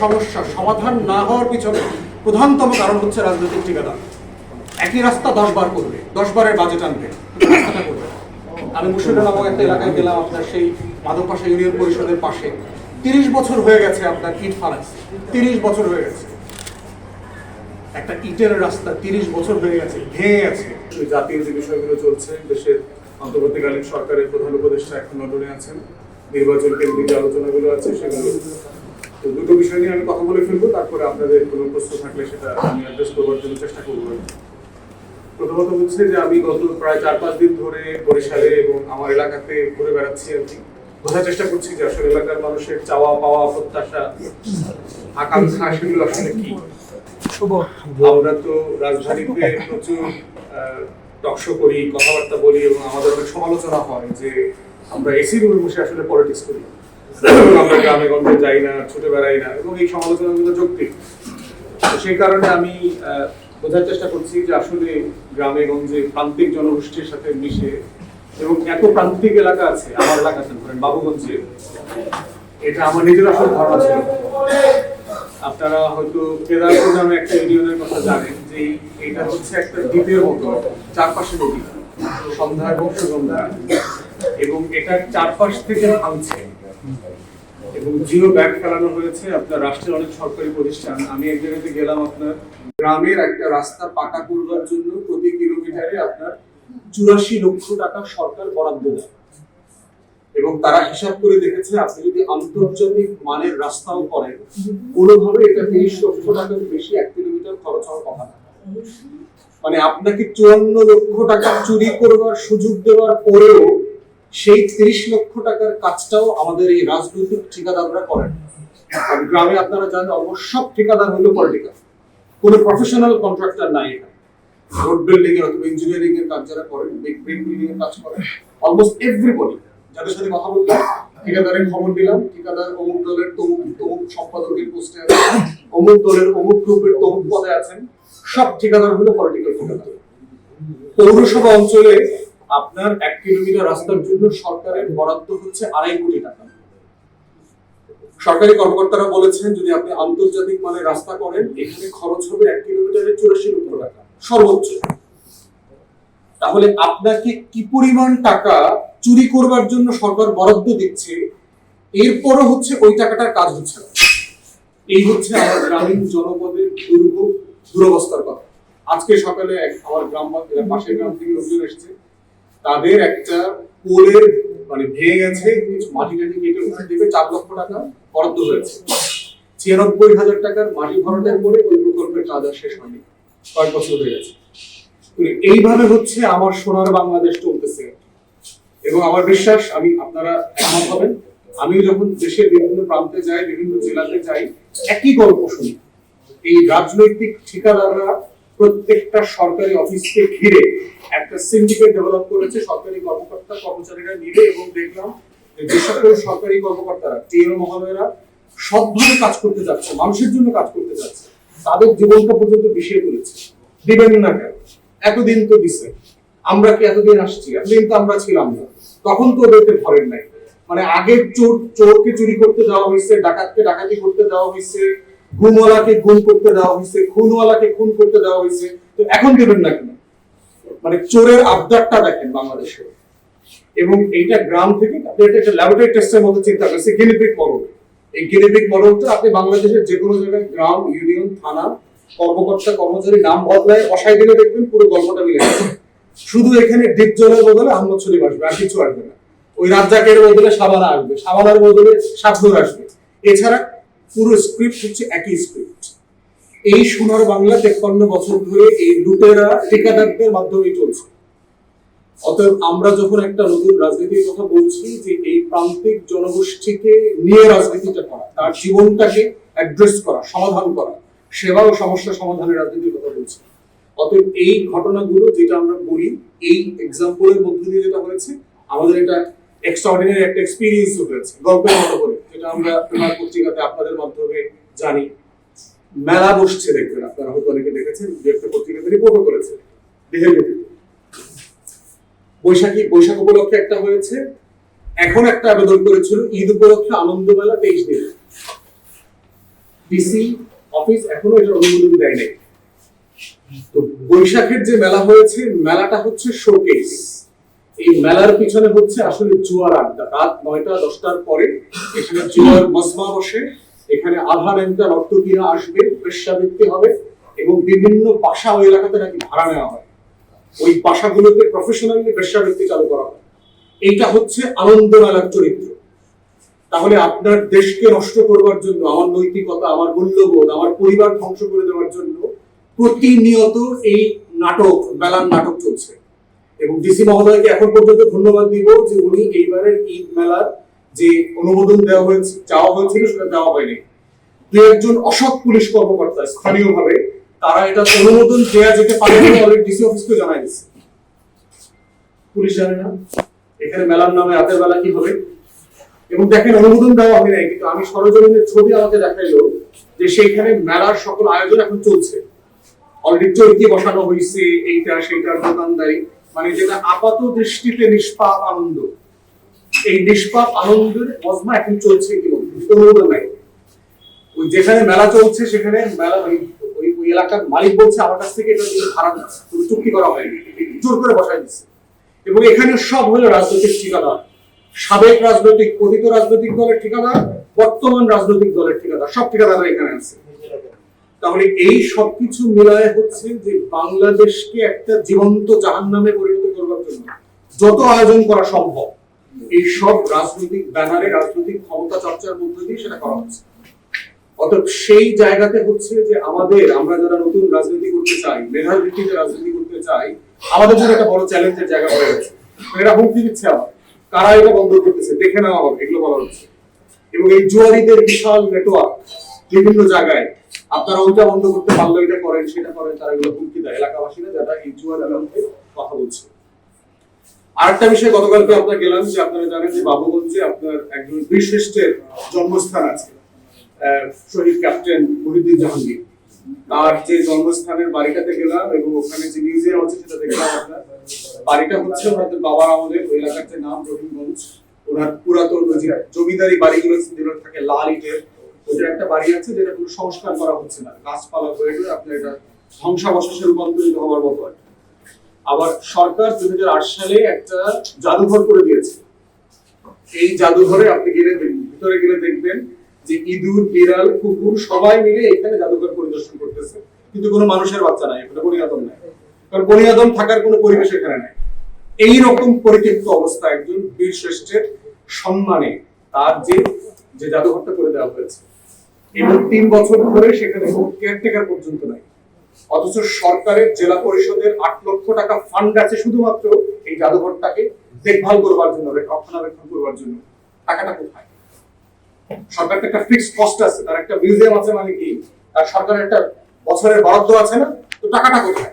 সমস্যা, সমাধান না হওয়ার পিছনে প্রধানতম কারণ হচ্ছে রাজনৈতিক ঠিকাদার একই রাস্তা দশ বার করবে, দশ বারের বাজেট আনবে আমি মুর্শিদা নামক একটা এলাকায় গেলাম, আপনার সেই মাধবপাশা ইউনিয়ন পরিষদের পাশে। তিরিশ বছর হয়ে গেছে আপনার ইট ফালাইছে, তিরিশ বছর হয়ে গেছে। একটা ইটের রাস্তা তিরিশ বছর হয়ে গেছে, ভেঙে গেছে। জাতীয় যে বিষয়গুলো চলছে, দেশের অন্তর্বর্তীকালীন সরকারের প্রধান উপদেষ্টা এখন লন্ডনে আছেন। নির্বাচন কেন্দ্রিক আলোচনাগুলো আছে, সেগুলো তো দুটো বিষয় নিয়ে আমি কথা বলে ফেলব তারপরে আপনাদের কোনো প্রশ্ন থাকলে সেটা আমি অ্যাড্রেস করবার জন্য চেষ্টা করব। প্রথমত হচ্ছে যে আমি গত প্রায় চার পাঁচ দিন ধরে বরিশালে এবং আমার এলাকাতে ঘুরে বেড়াচ্ছি আর কি। বোঝার চেষ্টা করছি যে আসলে এলাকার মানুষের চাওয়া পাওয়া প্রত্যাশা আকাঙ্ক্ষা সেগুলো আসলে কি। আমরা তো রাজধানীতে প্রচুর টকশো করি কথাবার্তা বলি এবং আমাদের অনেক সমালোচনা হয় যে আমরা এসি রুমে বসে আসলে পলিটিক্স করি। আমরা গ্রামে গঞ্জে যাই না, ছুটে বেড়াই না, এবং এই সমালোচনাগুলো যৌক্তিক। সেই কারণে আমি বোঝার চেষ্টা করছি যে আসলে গ্রামে, গঞ্জে প্রান্তিক জনগোষ্ঠীর সাথে মিশে, এবং এত প্রান্তিক এলাকা আছে, আমার এলাকাতে ধরেন বাবুগঞ্জে, এটা আমার নিজের আসলে ধারণা ছিল। আপনারা হয়তো কেদারপুর নামে একটা ইউনিয়নের কথা জানেন, যে এটা হচ্ছে একটা দ্বীপের মতো, চারপাশে নদী, সন্ধ্যা এবং সুগন্ধা এবং এটা চারপাশ থেকে ভাঙছে। এবং জিরো ব্যাগ ফেলানো হয়েছে। আপনার রাষ্ট্রের অনেক সরকারি প্রতিষ্ঠান। আমি এক জায়গাতে গেলাম আপনার গ্রামের একটা রাস্তা পাকা করবার জন্য প্রতি কিলোমিটারে আপনার চুরাশি লক্ষ টাকা সরকার বরাদ্দ দেয়। এবং তারা হিসাব করে দেখেছে, আপনি যদি আন্তর্জাতিক মানের রাস্তাও করেন, কোনোভাবে এটা তিরিশ লক্ষ টাকার বেশি এক কিলোমিটার খরচ হওয়ার কথা না। মানে আপনাকে চুয়ান্ন লক্ষ টাকা চুরি করবার সুযোগ দেওয়ার পরেও সেই তিরিশ লক্ষ টাকার কাজটাও আমাদের এই রাজনৈতিক ঠিকাদাররা করেন। গ্রামে আপনারা জানেন অলমোস্ট সব ঠিকাদার হলো পলিটিক্যাল কোনো প্রফেশনাল কন্ট্রাক্টর নাই রোড বিল্ডিং এর অথবা ইঞ্জিনিয়ারিং এর কাজ যারা করেন বিগ বিল্ডিং এর কাজ করেন অলমোস্ট এভরিবডি যাদের সাথে কথা বললাম, ঠিকাদারের খবর দিলাম, ঠিকাদার অমুক দলের তমুক তমুক সম্পাদকের পোস্টে আছেন, অমুক দলের অমুক গ্রুপের তমুক পদে আছেন, সব ঠিকাদার হলো পলিটিক্যাল ঠিকাদার। পৌরসভা অঞ্চলে আপনার এক কিলোমিটার রাস্তার জন্য সরকারের বরাদ্দ হচ্ছে আড়াই কোটি টাকা। সরকারি কর্মকর্তারা বলেছেন, যদি আপনি আন্তর্জাতিক মানের রাস্তা করেন, এখানে খরচ হবে এক কিলোমিটারে চুরাশি লক্ষ টাকা, সর্বোচ্চ। তাহলে আপনাকে কি পরিমাণ টাকা চুরি করবার জন্য সরকার বরাদ্দ দিচ্ছে? এরপরও হচ্ছে ওই টাকাটার কাজ হচ্ছে না। এই হচ্ছে আমার গ্রামীণ জনপদের দুর্ভোগ, দুরবস্থার কথা। আজকে সকালে আমার গ্রাম পাশের গ্রাম থেকে লোকজন এসেছে। তাদের একটা পোলের মানে ভেঙে গেছে, কিছু মাটি টাটি কেটে উঠে দেবে, চার লক্ষ টাকা বরাদ্দ হয়েছে। ছিয়ানব্বই হাজার টাকার মাটি ভরাটের পরে ওই প্রকল্পের কাজ আর শেষ হয়নি, কয়েক বছর হয়ে গেছে। এইভাবে হচ্ছে আমার সোনার বাংলাদেশ চলতেছে। এবং আমার বিশ্বাস, আমি, আপনারা একমত হবেন আমি যখন দেশের বিভিন্ন প্রান্তে যাই, বিভিন্ন জেলাতে যাই, একই গল্প শুনি। এই রাজনৈতিক ঠিকাদাররা প্রত্যেকটা সরকারি অফিসকে ঘিরে একটা সিন্ডিকেট ডেভেলপ করেছে সরকারি কর্মকর্তা, কর্মচারীরা মিলে এবং দেখলাম যে সকল সরকারি কর্মকর্তারা টিএনও মহোদয়রা সৎভাবে কাজ করতে যাচ্ছে, মানুষের জন্য কাজ করতে যাচ্ছে, তাদের জীবনটা পর্যন্ত বিষিয়ে তুলেছে। দিবেন না কেন? এতদিন তো দিছে। আমরা কি এতদিন আসছি? এতদিন তো আমরা ছিলাম না। তখন তো ওদেরকে ধরেন নাই। মানে আগের চোর, চোরকে চুরি করতে দেওয়া হয়েছে, ডাকাতকে ডাকাতি করতে দেওয়া হয়েছে গুমওয়ালাকে খুন করতে দেওয়া হয়েছে, খুনওয়ালাকে খুন করতে দেওয়া হয়েছে। তো এখন দেবেন না কেন? মানে চোরের আবদারটা দেখেন বাংলাদেশে। এবং এইটা গ্রাম থেকে আপনি একটা ল্যাবরেটরি টেস্টের মতো চিন্তা করছে গিনিপিক মডেল এই গিনিপিক মডেলটা আপনি বাংলাদেশের যে কোনো জায়গায়, গ্রাম ইউনিয়ন থানা, কর্মকর্তা কর্মচারী নাম বদলায় বসাই দিলে দেখবেন পুরো গল্পটা মিলে যাবে। শুধু এখানে ডিপ জলের বদলে আহমদ শরীফ আসবে, আর কিছু আসবে না। ওই রাজ্জাকের বদলে সাবানা আসবে সাবানার বদলে শাবনুর আসবে। এছাড়া পুরো স্ক্রিপ্ট হচ্ছে একই স্ক্রিপ্ট এই সোনার বাংলা তেপ্পান্ন বছর ধরে এই লুটেরা ঠিকাদারদের মাধ্যমেই চলছে। অতএব আমরা যখন একটা নতুন রাজনীতির কথা বলছি যে এই প্রান্তিক জনগোষ্ঠীকে নিয়ে রাজনীতিটা করা, তার জীবনটাকে অ্যাড্রেস করা, সমাধান করা, সেবা ও সমস্যা সমাধানের রাজনীতির কথা বলছি। অতএব এই ঘটনাগুলো যেটা আমরা বলি, এই এক্সাম্পলের মধ্য দিয়ে যেটা হয়েছে, আমাদের এটা এক্সট্রাঅর্ডিনারি একটা এক্সপিরিয়েন্স হয়েছে, গল্পের মতো করে। আমরা পেপার পত্রিকাতে আপনাদের মাধ্যমে জানি। মেলা বসছে দেখবেন, আপনারা হয়তো অনেকে দেখেছেন একটা পত্রিকাতে করেছে বৈশাখী, বৈশাখ উপলক্ষে একটা হয়েছে, এখন একটা আবেদন করেছিল, ঈদ উপলক্ষে আনন্দ মেলা তেইশ দিন। ডিসি, অফিস এখনও এটার অনুমোদন দেয় নাই। তো বৈশাখের যে মেলা হয়েছে, মেলাটা হচ্ছে শোকেস। এই মেলার পিছনে হচ্ছে আসলে জুয়ার আড্ডা রাত নয়টা, দশটার পরে এখানে জুয়ার মজমা বসে। এখানে আধার এন্টার অর্থকীরা আসবে বেশ্যাবৃত্তি হবে এবং বিভিন্ন বাসা ওই এলাকাতে নাকি ভাড়া নেওয়া হয়। ওই বাসাগুলোতে প্রফেশনালি বেশ্যাবৃত্তি চালু করা হয়। এইটা হচ্ছে আনন্দ মেলার চরিত্র। তাহলে আপনার দেশকে নষ্ট করবার জন্য, আমার নৈতিকতা, আমার মূল্যবোধ, আমার পরিবার ধ্বংস করে দেওয়ার জন্য প্রতিনিয়ত এই নাটক, মেলার নাটক চলছে। এবং ডিসি মহোদয়কে এখন পর্যন্ত ধন্যবাদ দিব যে উনি এইবারের ঈদ মেলার যে অনুমোদন দেওয়া হয়েছে, চাওয়া হয়েছিল, সেটা দেওয়া হয়নি। দু একজন অসৎ পুলিশ কর্মকর্তা স্থানীয়ভাবে, তারা এটা অনুমোদন দেওয়া যেতে পারে অলরেডি ডিসি অফিসকে জানাই দিচ্ছে। পুলিশ জানে না, এখানে মেলার নামে রাতের বেলা কি হবে। এবং দেখেন, অনুমোদন দেওয়া হয় নাই কিন্তু আমি সরজমিনের ছবি আমাকে দেখাইলো যে সেইখানে মেলার সকল আয়োজন এখন চলছে। অলরেডি চৈতি বসানো হয়েছে, এইটা সেইটার দোকানদারি। মানে যেটা আপাত দৃষ্টিতে নিষ্পাপ আনন্দ। এই নিষ্পাপ আনন্দের মজমা এখন চলছে ইতিমধ্যে ওই যেখানে মেলা চলছে, সেখানে মেলা ওই ওই এলাকার মালিক বলছে, আমার কাছ থেকে এটা খারাপ কোনো চুক্তি করা হয়নি। জোর করে বসাই দিচ্ছে। এবং এখানে সব হলো রাজনৈতিক ঠিকাদার। সাবেক রাজনৈতিক কথিত রাজনৈতিক দলের ঠিকাদার, বর্তমান রাজনৈতিক দলের ঠিকাদার। সব ঠিকাদাররা এখানে আছে। তাহলে এই সবকিছু মিলায় হচ্ছে যে বাংলাদেশকে একটা জীবন্ত জাহান নামে পরিণত করবার জন্য যত আয়োজন করা সম্ভব, এই সব রাজনৈতিক ব্যানারে, রাজনৈতিক ক্ষমতা চর্চার মধ্যে দিয়ে সেটা করা হচ্ছে। অর্থাৎ সেই জায়গাতে হচ্ছে যে আমাদের, আমরা যারা নতুন রাজনীতি করতে চাই মেধার ভিত্তিতে রাজনীতি করতে চাই, আমাদের জন্য একটা বড় চ্যালেঞ্জের জায়গা হয়ে গেছে। এরা হুমকি দিচ্ছে আবার কারা এটা বন্ধ করতেছে? দেখে নেওয়া হবে এগুলো বলা হচ্ছে। এবং এই জুয়ারিদের বিশাল নেটওয়ার্ক বিভিন্ন জায়গায় আপনারা ওইটা বন্ধ করতে পারলে এটা করেন, সেটা করেন, তারা এগুলো হুমকি দেয়। এলাকাবাসীরা যারা এই জুয়ার এলাকাতে কথা বলছে। আরেকটা বিষয়, গতকালকে আপনার গেলাম যে আপনারা জানেন যে বাবুগঞ্জে আপনার একজন বীরশ্রেষ্ঠের জন্মস্থান আছে শহীদ ক্যাপ্টেন মহিউদ্দিন জাহাঙ্গীর। তার যে জন্মস্থানের বাড়িটাতে গেলাম এবং ওখানে যে মিউজিয়াম আছে সেটা দেখলাম আপনার। বাড়িটা হচ্ছে ওনাদের বাবার আমাদের ওই এলাকার যে নাম রহিমগঞ্জ, ওনার পুরাতন জমিদারি বাড়িগুলো যেগুলো থাকে লাল ইটের একটা বাড়ি আছে যেটা কোনো সংস্কার করা হচ্ছে না। গাছপালা আপনার এটা রূপান্তরিত হওয়ার মতো আর আবার সরকার দুই সালে একটা জাদুঘর করে দিয়েছে। এই জাদুঘরে আপনি গেলে ভিতরে গেলে দেখবেন যে ইঁদুর, বিড়াল, কুকুর সবাই মিলে এখানে জাদুঘর পরিদর্শন করতেছে। কিন্তু কোনো মানুষের বাচ্চা নাই, এখানে বনিয়াদম নাই। কারণ বনিয়াদম থাকার কোনো পরিবেশ এখানে নাই। এই রকম পরিত্যক্ত অবস্থা একজন বীর শ্রেষ্ঠের সম্মানে তার যে যে জাদুঘরটা করে দেওয়া হয়েছে। এবং তিন বছর ধরে সেখানে কেয়ারটেকার পর্যন্ত নাই। অথচ সরকারের জেলা পরিষদের আট লক্ষ টাকা ফান্ড আছে শুধুমাত্র এই জাদুঘরটাকে দেখভাল করবার জন্য, রক্ষণাবেক্ষণ করবার জন্য। টাকাটা কোথায়? সরকার একটা ফিক্সড কস্ট আছে, তার একটা মিউজিয়াম আছে মানে কি? তার সরকারের একটা বছরের বরাদ্দ আছে না? তো টাকাটা কোথায়?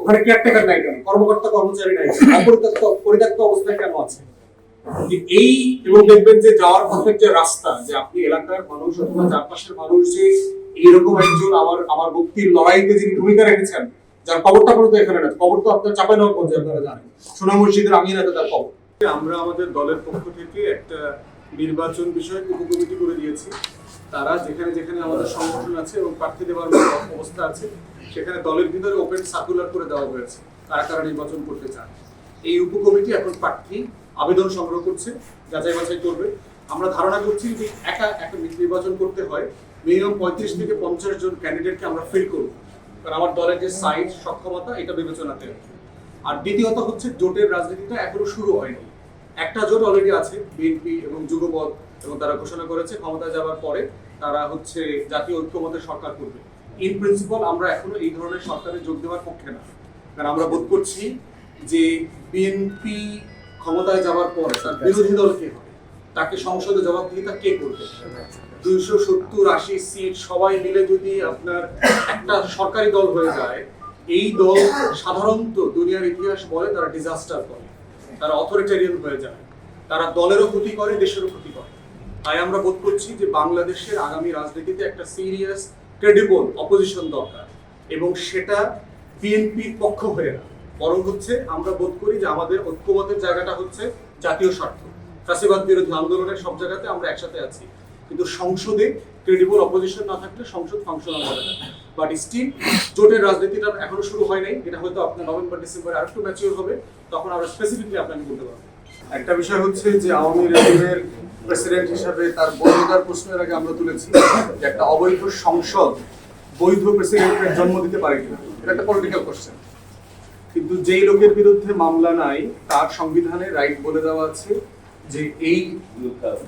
ওখানে কেয়ারটেকার নাই কেন? কর্মকর্তা কর্মচারী নাই কেন? পরিত্যক্ত অবস্থায় কেন আছে? এই, এবং দেখবেন যে যাওয়ার পথের যে রাস্তা, যে আপনি এলাকার মানুষ অথবা চারপাশের মানুষ যে এইরকম একজন আমার আমার মুক্তির লড়াইতে যিনি ভূমিকা রেখেছেন, যার পর্যন্ত এখানে না খবর তো আপনার চাপাই নবাবগঞ্জে আপনারা জানেন। সোনা মসজিদের তার খবর। আমরা আমাদের দলের পক্ষ থেকে একটা নির্বাচন বিষয়ক উপকমিটি করে দিয়েছি। তারা যেখানে যেখানে আমাদের সংগঠন আছে এবং প্রার্থী দেওয়ার অবস্থা আছে, সেখানে দলের ভিতরে ওপেন সার্কুলার করে দেওয়া হয়েছে। কারা কারা নির্বাচন করতে চান। এই উপকমিটি এখন প্রার্থী আবেদন সংগ্রহ করছে, যাচাই বাছাই করবে। আমরা ধারণা করছি যে একা একটা নির্বাচন করতে হয়, মিনিমাম পঁয়ত্রিশ থেকে পঞ্চাশ জন ক্যান্ডিডেটকে আমরা ফিল করব। কারণ আমার দলের যে সাইজ সক্ষমতা, এটা বিবেচনাতে। আর দ্বিতীয়ত হচ্ছে জোটের রাজনীতিটা এখনও শুরু হয়নি। একটা জোট অলরেডি আছে বিএনপি এবং যুগপথ এবং তারা ঘোষণা করেছে ক্ষমতায় যাওয়ার পরে তারা হচ্ছে জাতীয় ঐক্যমতের সরকার করবে। ইন প্রিন্সিপাল আমরা এখনও এই ধরনের সরকারে যোগ দেওয়ার পক্ষে না। কারণ আমরা বোধ করছি যে বিএনপি ক্ষমতায় যাওয়ার পর তার বিরোধী দল কে হবে? তাকে সংসদে জবাবদিহিতা কে করবে? দুইশো সত্তর আশি সিট সবাই মিলে যদি আপনার একটা সরকারি দল হয়ে যায় এই দল সাধারণত দুনিয়ার ইতিহাস বলে তারা ডিজাস্টার করে। তারা অথরিটেরিয়ান হয়ে যায়। তারা দলেরও ক্ষতি করে দেশেরও ক্ষতি করে। তাই আমরা বোধ করছি যে বাংলাদেশের আগামী রাজনীতিতে একটা সিরিয়াস ক্রেডিবল অপোজিশন দরকার। এবং সেটা বিএনপির পক্ষ হয়ে না। বরং হচ্ছে আমরা বোধ করি যে আমাদের ঐক্যমতের জায়গাটা হচ্ছে জাতীয় স্বার্থ। ফ্যাসিবাদ বিরোধী আন্দোলনের সব জায়গাতে আমরা একসাথে আছি। কিন্তু সংসদে ক্রেডিবল অপোজিশন না থাকলে সংসদ ফাংশনাল হবে না। বাট স্টিল জোটের রাজনীতিটা এখনও শুরু হয় নাই। এটা হয়তো আপনার নভেম্বর, ডিসেম্বরে আরেকটু ম্যাচিওর হবে। তখন আমরা স্পেসিফিকলি আপনাকে বলতে পারব। একটা বিষয় হচ্ছে যে আওয়ামী লীগের প্রেসিডেন্ট হিসাবে তার বৈধতার প্রশ্নের আগে আমরা তুলেছি যে একটা অবৈধ সংসদ বৈধ প্রেসিডেন্টের জন্ম দিতে পারে কিনা। এটা একটা পলিটিক্যাল কোশ্চেন কিন্তু যেই লোকের বিরুদ্ধে মামলা নাই, তার সংবিধানে রাইট বলে দেওয়া আছে যে এই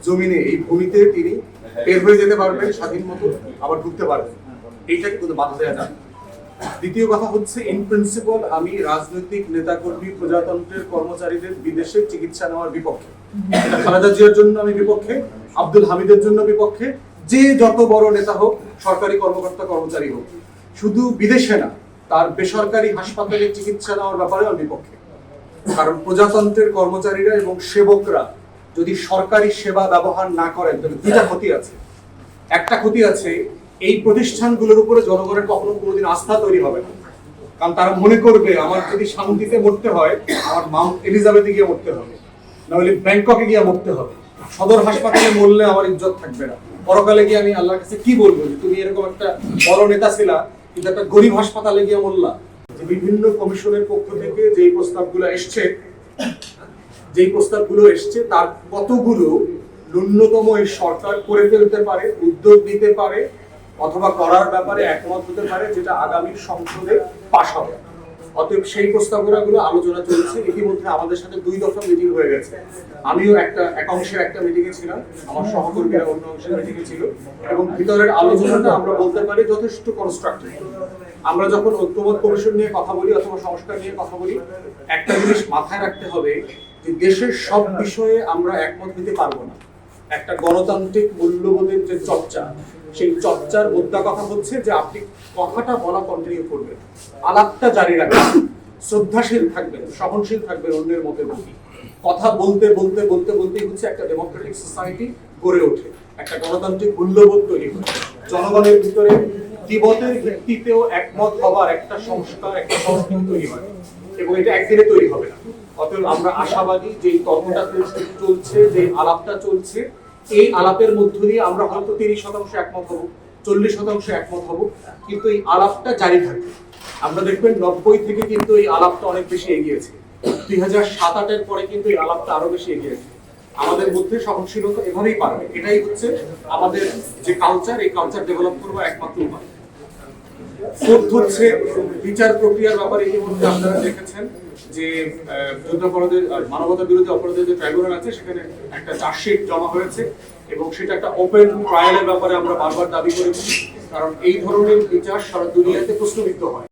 জমিনে, এই ভূমিতে তিনি বের হয়ে যেতে পারবেন স্বাধীন মতো, আবার ঢুকতে পারবেন এইটাকে কিন্তু বাধা দেওয়া না। দ্বিতীয় কথা হচ্ছে ইন প্রিন্সিপাল আমি রাজনৈতিক নেতাকর্মী, প্রজাতন্ত্রের কর্মচারীদের বিদেশে চিকিৎসা নেওয়ার বিপক্ষে খালেদা জিয়ার জন্য আমি বিপক্ষে, আব্দুল হামিদের জন্য বিপক্ষে, যে যত বড় নেতা হোক, সরকারি কর্মকর্তা কর্মচারী হোক, শুধু বিদেশে না তার বেসরকারি হাসপাতালে চিকিৎসা নেওয়ার ব্যাপারে আমি বিপক্ষে কারণ প্রজাতন্ত্রের কর্মচারীরা এবং সেবকরা যদি সরকারি সেবা ব্যবহার না করেন, তাহলে দুইটা ক্ষতি আছে। একটা ক্ষতি আছে, এই প্রতিষ্ঠানগুলোর উপরে জনগণের কখনো কোনোদিন আস্থা তৈরি হবে না। কারণ তারা মনে করবে, আমার যদি শান্তিতে মরতে হয়, আমার মাউন্ট এলিজাবেথে গিয়ে মরতে হবে। নাহলে ব্যাংককে গিয়ে মরতে হবে। সদর হাসপাতালে মরলে আমার ইজ্জত থাকবে না। পরকালে গিয়ে আমি আল্লাহর কাছে কি বলব তুমি এরকম একটা বড় নেতা ছিলা কিন্তু একটা গরিব হাসপাতালে গিয়ে বললাম যে বিভিন্ন কমিশনের পক্ষ থেকে যেই প্রস্তাবগুলো এসছে, যেই প্রস্তাবগুলো এসছে, তার কতগুলো ন্যূনতম এই সরকার করে ফেলতে পারে, উদ্যোগ নিতে পারে, অথবা করার ব্যাপারে একমত হতে পারে, যেটা আগামী সংসদে পাশ হবে। অতএব সেই প্রস্তাবগুলো আলোচনা চলছে। ইতিমধ্যে আমাদের সাথে দুই দফা মিটিং হয়ে গেছে। আমিও একটা এক অংশের একটা মিটিংয়ে ছিলাম, আমার সহকর্মীরা অন্য অংশের মিটিংয়ে ছিল এবং ভিতরের আলোচনাটা আমরা বলতে পারি যথেষ্ট কনস্ট্রাকটিভ আমরা যখন ঐক্যমত কমিশন নিয়ে কথা বলি অথবা সংস্কার নিয়ে কথা বলি, একটা জিনিস মাথায় রাখতে হবে যে দেশের সব বিষয়ে আমরা একমত হতে পারব না। একটা গণতান্ত্রিক মূল্যবোধের যে চর্চা সেই চর্চার মুদ্রা কথা হচ্ছে যে আপনি কথাটা বলা কন্টিনিউ করবেন। আলাপটা জারি রাখবেন। শ্রদ্ধাশীল থাকবেন, সহনশীল থাকবেন অন্যের মতের প্রতি কথা বলতে বলতে বলতে বলতেই হচ্ছে একটা ডেমোক্রেটিক সোসাইটি গড়ে ওঠে। একটা গণতান্ত্রিক মূল্যবোধ তৈরি হয়। জনগণের ভিতরে জীবনের ভিত্তিতেও একমত হবার একটা সংস্কার, একটা সংস্কৃতি তৈরি হয়। এবং এটা একদিনে তৈরি হবে না। অতএব আমরা আশাবাদী যে তর্কটা চলছে, যে আলাপটা চলছে এই আলাপের মধ্য দিয়ে আমরা হয়তো তিরিশ শতাংশ একমত হব, চল্লিশ শতাংশ একমত হব, কিন্তু এই আলাপটা জারি থাকবে। আমরা দেখবেন নব্বই থেকে কিন্তু এই আলাপটা অনেক বেশি এগিয়েছে। দুই হাজার সাত আটের পরে কিন্তু এই আলাপটা আরও বেশি এগিয়েছে। আমাদের মধ্যে সহনশীলতা এভাবেই পারবে এটাই হচ্ছে আমাদের যে কালচার এই কালচার ডেভেলপ করবার একমাত্র উপায়। ফোর্থ হচ্ছে বিচার প্রক্রিয়ার ব্যাপারে ইতিমধ্যে আপনারা দেখেছেন। যে যুদ্ধাপরাধের মানবতা বিরোধী অপরাধের যে ট্রাইব্যুনাল আছে, সেখানে একটা চার্জশিট জমা হয়েছে এবং সেটা একটা ওপেন ট্রায়ালের ব্যাপারে আমরা বারবার দাবি করেছি। কারণ এই ধরনের বিচার সারা দুনিয়াতে প্রশ্নবিদ্ধ হয়।